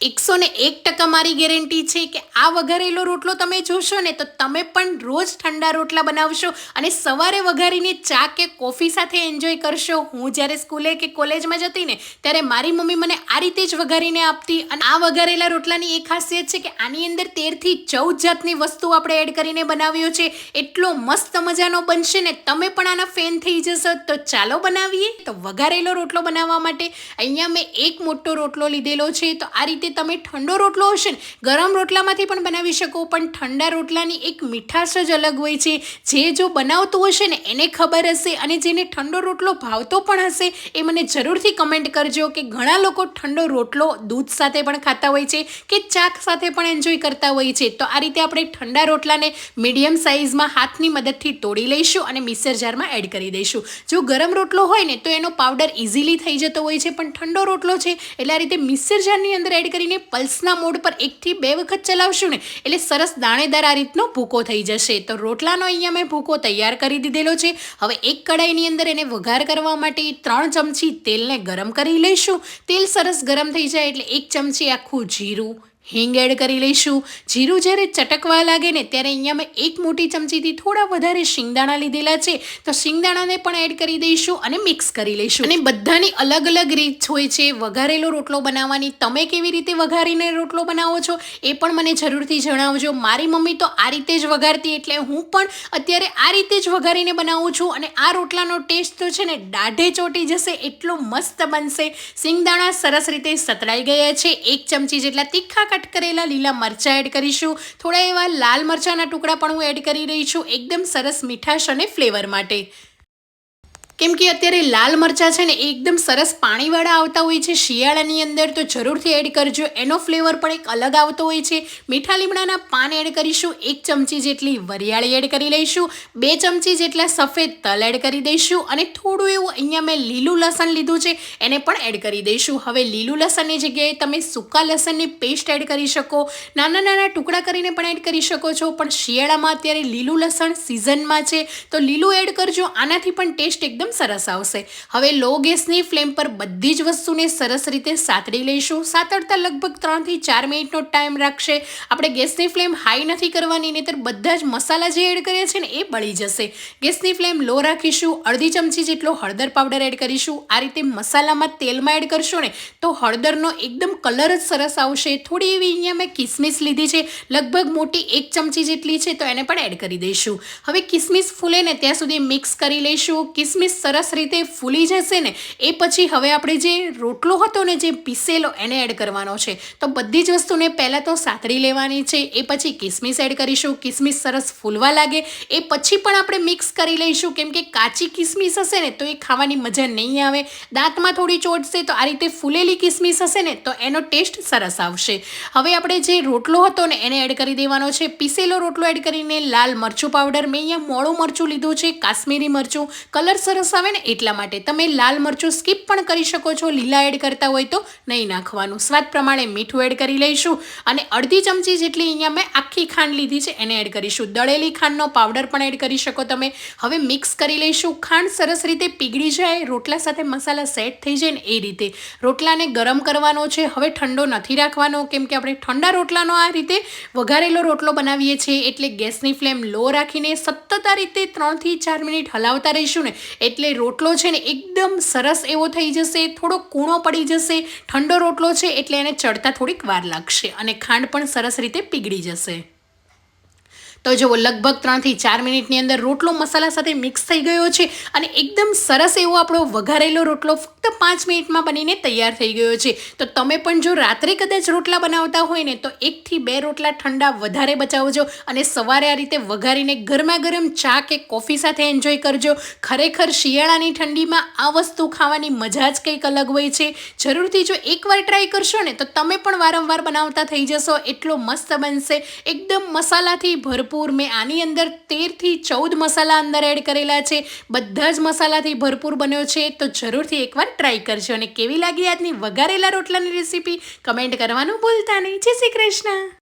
એકસો ને એક ટકા મારી ગેરંટી છે કે આ વઘારેલો રોટલો તમે જોશો ને તો તમે પણ રોજ ઠંડા રોટલા બનાવશો અને સવારે વઘારીને ચા કે કોફી સાથે એન્જોય કરશો. હું જ્યારે સ્કૂલે કે કોલેજમાં જતી ને, ત્યારે મારી મમ્મી મને આ રીતે જ વઘારીને આપતી અને આ વઘારેલા રોટલાની એ ખાસિયત છે કે આની અંદર તેરથી ચૌદ જાતની વસ્તુ આપણે એડ કરીને બનાવ્યો છે એટલો મસ્ત મજાનો બનશે ને તમે પણ આના ફેન થઈ જશો. તો ચાલો બનાવીએ. તો વઘારેલો રોટલો બનાવવા માટે અહીંયા મેં એક મોટો રોટલો લીધેલો છે. તો આ રીતે તમે ઠંડો રોટલો હશે ને, ગરમ રોટલામાંથી પણ બનાવી શકો, પણ ઠંડા રોટલાની એક મીઠાશ જ અલગ હોય છે. જે જો બનાવતું હશે ને, એને ખબર હશે અને જેને ઠંડો રોટલો ભાવતો પણ હશે, એ મને જરૂરથી કમેન્ટ કરજો કે ઘણા લોકો ઠંડો રોટલો દૂધ સાથે પણ ખાતા હોય છે કે ચાક સાથે પણ એન્જોય કરતા હોય છે. તો આ રીતે આપણે ઠંડા રોટલાને મીડિયમ સાઇઝમાં હાથની મદદથી તોડી લઈશું અને મિક્સર જારમાં એડ કરી દઈશું. જો ગરમ રોટલો હોય ને, તો એનો પાવડર ઇઝીલી થઈ જતો હોય છે, પણ ઠંડો રોટલો છે, એટલે આ રીતે મિક્સર જારની અંદર એડ કરીને પલ્સના મોડ પર એકથી બે વખત ચલાવશું ને, એટલે સરસ દાણેદાર આ રીતનો ભૂકો થઈ જશે. તો રોટલાનો અહીંયા મેં ભૂકો તૈયાર કરી દીધેલો છે. હવે એક કડાઈની અંદર એને વઘાર કરવા માટે ત્રણ ચમચી તેલને ગરમ કરી લઈશું. તેલ સરસ ગરમ થઈ જાય એટલે એક ચમચી આખું જીરું હિંગ એડ કરી લઈશું. જીરું જ્યારે ચટકવા લાગે ને ત્યારે અહીંયા મેં એક મોટી ચમચીથી થોડા વધારે શિંગદાણા લીધેલા છે. તો શિંગદાણાને પણ એડ કરી દઈશું અને મિક્સ કરી લઈશું. અને બધાની અલગ અલગ રીત હોય છે. વઘારેલો રોટલો બનાવવાની તમે કેવી રીતે વઘારીને રોટલો બનાવો છો એ પણ મને જરૂરથી જણાવજો. મારી મમ્મી તો આ રીતે જ વઘારતી એટલે હું પણ અત્યારે આ રીતે જ વઘારીને બનાવું છું અને આ રોટલાનો ટેસ્ટ તો છે ને દાઢે ચોટી જશે એટલો મસ્ત બનશે. શિંગદાણા સરસ રીતે સતરાઈ ગયા છે. એક ચમચી જેટલા તીખા કટ કરેલા, લીલા મરચાં એડ કરીશું. થોડા એવા લાલ મરચાંના ટુકડા પણ હું એડ કરી રહી છું. એકદમ સરસ મીઠાશ અને ફ્લેવર માટે. કેમ કે અત્યારે લાલ મરચાં છે ને એકદમ સરસ પાણીવાળા આવતા હોય છે. શિયાળાની અંદર તો જરૂરથી એડ કરજો. એનો ફ્લેવર પણ એક અલગ આવતો હોય છે. મીઠા લીમડાના પાન એડ કરીશું. એક ચમચી જેટલી વરિયાળી એડ કરી લઈશું. બે ચમચી જેટલા સફેદ તલ એડ કરી દઈશું. અને થોડું એવું અહીંયા મેં લીલું લસણ લીધું છે, એને પણ એડ કરી દઈશું. હવે લીલું લસણની જગ્યાએ તમે સૂકા લસણની પેસ્ટ એડ કરી શકો. નાના નાના ટુકડા કરીને પણ એડ કરી શકો છો. પણ શિયાળામાં અત્યારે લીલું લસણ સિઝનમાં છે. તો લીલું એડ કરજો. આનાથી પણ ટેસ્ટ એકદમ એકદમ સરસ આવશે. હવે લો ગેસની ફ્લેમ પર બધી જ વસ્તુને સરસ રીતે સાતડી લઈશું. સાતડતા લગભગ ત્રણથી ચાર મિનિટનો ટાઈમ રાખશે. આપણે ગેસની ફ્લેમ હાઈ નથી કરવાની, નહીતર બધા જ મસાલા જે એડ કરીએ છીએ ને એ બળી જશે. ગેસની ફ્લેમ લો રાખીશું. અડધી ચમચી જેટલો હળદર પાવડર એડ કરીશું. આ રીતે મસાલામાં તેલમાં એડ કરશો ને, તો હળદરનો એકદમ કલર જ સરસ આવશે. થોડી એવી અહીંયા મેં કિસમિસ લીધી છે. લગભગ મોટી એક ચમચી જેટલી છે, તો એને પણ એડ કરી દઈશું. હવે કિસમિસ ફૂલે ને ત્યાં સુધી મિક્સ કરી લઈશું. કિસમિસ સરસ રીતે ફૂલી જશે ને, એ પછી હવે આપણે જે રોટલો હતો ને જે પીસેલો એને એડ કરવાનો છે. તો બધી જ વસ્તુને પહેલાં તો સાતરી લેવાની છે, એ પછી કિસમિસ એડ કરીશું, કિસમિસ સરસ ફૂલવા લાગે, એ પછી પણ આપણે મિક્સ કરી લઈશું. કેમ કે કાચી કિસમિસ હશે ને, તો એ ખાવાની મજા નહીં આવે. દાંતમાં થોડી ચોટશે તો આ રીતે ફૂલેલી કિસમિસ હશે ને, તો એનો ટેસ્ટ સરસ આવશે. હવે આપણે જે રોટલો હતો ને, એને એડ કરી દેવાનો છે. પીસેલો રોટલો એડ કરીને લાલ મરચું પાવડર મેં અહીંયા મોળું મરચું લીધું છે, કાશ્મીરી મરચું કલર સરસ આવે ને એટલા માટે. તમે લાલ મરચું સ્કીપ પણ કરી શકો છો, લીલા એડ કરતા હોય તો નહીં નાખવાનું. સ્વાદ પ્રમાણે મીઠું એડ કરી લઈશું અને અડધી ચમચી જેટલી અહીંયા મેં આખી ખાંડ લીધી છે, એને એડ કરીશું. દળેલી ખાંડનો પાવડર પણ એડ કરી શકો તમે. હવે મિક્સ કરી લઈશું. ખાંડ સરસ રીતે પીગળી જાય, રોટલા સાથે મસાલા સેટ થઈ જાય ને એ રીતે. રોટલાને ગરમ કરવાનો છે. હવે ઠંડો નથી રાખવાનો, કેમ કે આપણે ઠંડા રોટલાનો આ રીતે વઘારેલો રોટલો બનાવીએ છીએ એટલે ગેસની ફ્લેમ લો રાખીને સતત આ રીતે ત્રણથી ચાર મિનિટ હલાવતા રહીશું ને એટલે રોટલો છે ને એકદમ સરસ એવો થઈ જશે, થોડો કૂણો પડી જશે, ઠંડો રોટલો છે એટલે એને ચડતા થોડીક વાર લાગશે અને ખાંડ પણ સરસ રીતે પીગળી જશે. તો જુઓ, લગભગ ત્રણથી ચાર મિનિટની અંદર રોટલો મસાલા સાથે મિક્સ થઈ ગયો છે અને એકદમ સરસ એવો આપણો વઘારેલો રોટલો ફક્ત પાંચ મિનિટમાં બનીને તૈયાર થઈ ગયો છે. તો તમે પણ જો રાત્રે કદાચ રોટલા બનાવતા હોય ને, તો એકથી બે રોટલા ઠંડા વધારે બચાવજો અને સવારે આ રીતે વઘારીને ગરમા ગરમ ચા કે કોફી સાથે એન્જોય કરજો. ખરેખર શિયાળાની ઠંડીમાં આ વસ્તુ ખાવાની મજા જ કંઈક અલગ હોય છે. જરૂરથી જો એકવાર ટ્રાય કરશો ને, તો તમે પણ વારંવાર બનાવતા થઈ જશો. એટલો મસ્ત બનશે. એકદમ મસાલાથી ભરપૂર. મેં આની અંદર તેરથી ચૌદ મસાલા અંદર એડ કરેલા છે. બધા જ મસાલાથી ભરપૂર બન્યો છે. તો જરૂરથી ટ્રાય કરજો અને કેવી લાગી આજની વઘારેલા રોટલાની રેસીપી કમેન્ટ કરવાનું ભૂલતા નહીં. જય શ્રી કૃષ્ણ.